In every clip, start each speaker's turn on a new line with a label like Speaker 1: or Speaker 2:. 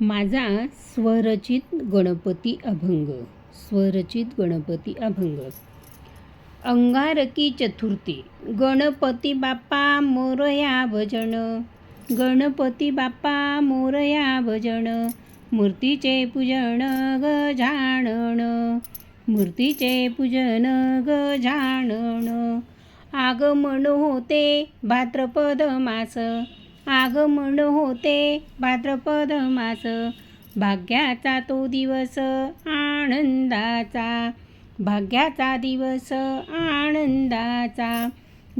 Speaker 1: माझा स्वरचित गणपती अभंग स्वरचित गणपती अभंग. अंगारकी चतुर्थी गणपती बाप्पा मोरया भजन. गणपती बाप्पा मोरया भजन मूर्तीचे पूजन गजानन मूर्तीचे पूजन गजानन आगमन होते भाद्रपद मास आगमन होते भाद्रपद मास. भाग्याचा तो दिवस आनंदाचा. भाग्याचा दिवस आनंदाचा.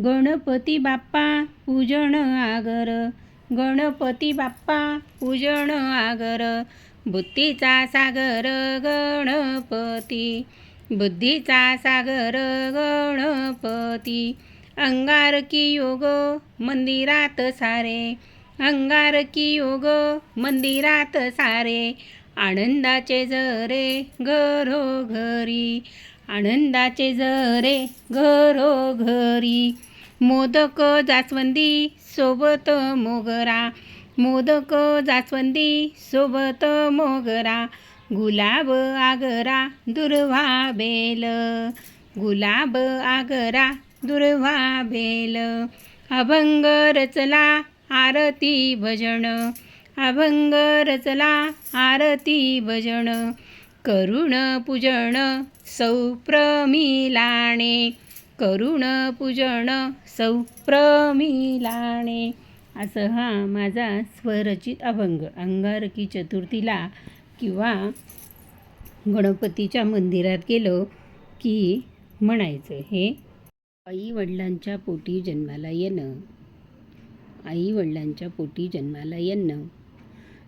Speaker 1: गणपती बाप्पा पूजन आगर. गणपती बाप्पा पूजन आगर. बुद्धीचा सागर गणपती. बुद्धीचा सागर गणपती. अंगारकी योग मंदिरात सारे. अंगारकी योग मंदिरात सारे. आनंदाचे जरे घरोघरी. आनंदाचे जरे घरोघरी. मोदक जास्वंदी सोबत मोगरा. मोदक जास्वंदी सोबत मोगरा. गुलाब आगरा दुर्वा बेल. गुलाब आगरा दुर्वा बेल अभंग रचला आरती भजन. अभंग रचला आरती भजन. करुण पूजन सौप्रमिलाणे करुण पूजन सौप्रमिलाणे असं हा माझा स्वरचित अभंग. अंगारकी चतुर्थीला किंवा गणपतीच्या मंदिरात गेलो की म्हणायचं हे आई वडिलांच्या पोटी जन्माला येणं. आई वडिलांच्या पोटी जन्माला येणं.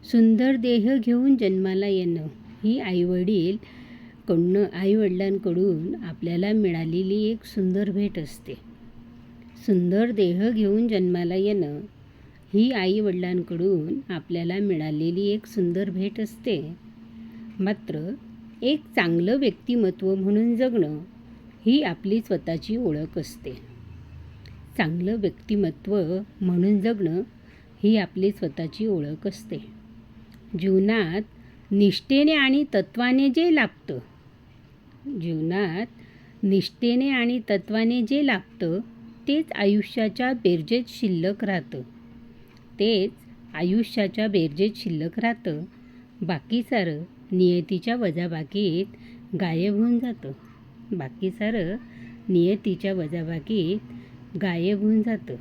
Speaker 1: सुंदर देह घेऊन जन्माला येणं. ही आईवडील कडनं आईवडिलांकडून आपल्याला मिळालेली एक सुंदर भेट असते. सुंदर देह घेऊन जन्माला येणं. ही आईवडिलांकडून आपल्याला मिळालेली एक सुंदर भेट असते. मात्र एक चांगलं व्यक्तिमत्व म्हणून जगणं ही आपली स्वतःची ओळख असते. चांगलं व्यक्तिमत्व म्हणून जगणं ही आपली स्वतःची ओळख असते. जीवनात निष्ठेने आणि तत्वाने जे लाभतं जीवनात निष्ठेने आणि तत्वाने जे लाभतं तेच आयुष्याच्या बेरजेत शिल्लक राहतं. तेच आयुष्याच्या बेरजेत शिल्लक राहतं. बाकी सारं नियतीच्या वजाबाकीत गायब होऊन जातं. बाकी सारं नियतीच्या वजाबाकीत गायब होऊन जातं.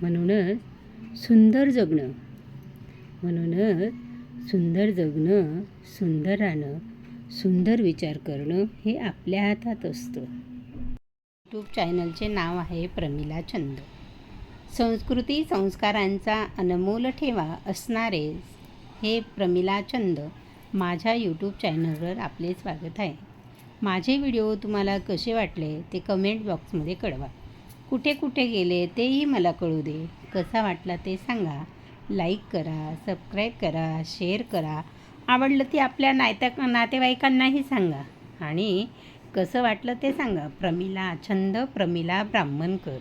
Speaker 1: म्हणूनच सुंदर जगणं म्हणूनच सुंदर जगणं सुंदर राहणं सुंदर विचार करणं हे आपल्या हातात असतं. यूट्यूब चॅनलचे नाव आहे प्रमिला छंद. संस्कृती संस्कारांचा अनमोल ठेवा असणारे हे प्रमिला छंद माझ्या यूट्यूब चॅनलवर आपले स्वागत आहे. माझे व्हिडिओ तुम्हाला कसे वाटले ते कमेंट बॉक्समध्ये कळवा. कुठे कुठे गेले तेही मला कळू दे. कसा वाटला ते सांगा. लाईक करा सबस्क्राईब करा शेअर करा. आवडलं ते आपल्या नात्या नातेवाईकांनाही सांगा. आणि कसं वाटलं ते सांगा. प्रमिला छंद प्रमिला ब्राह्मणकर.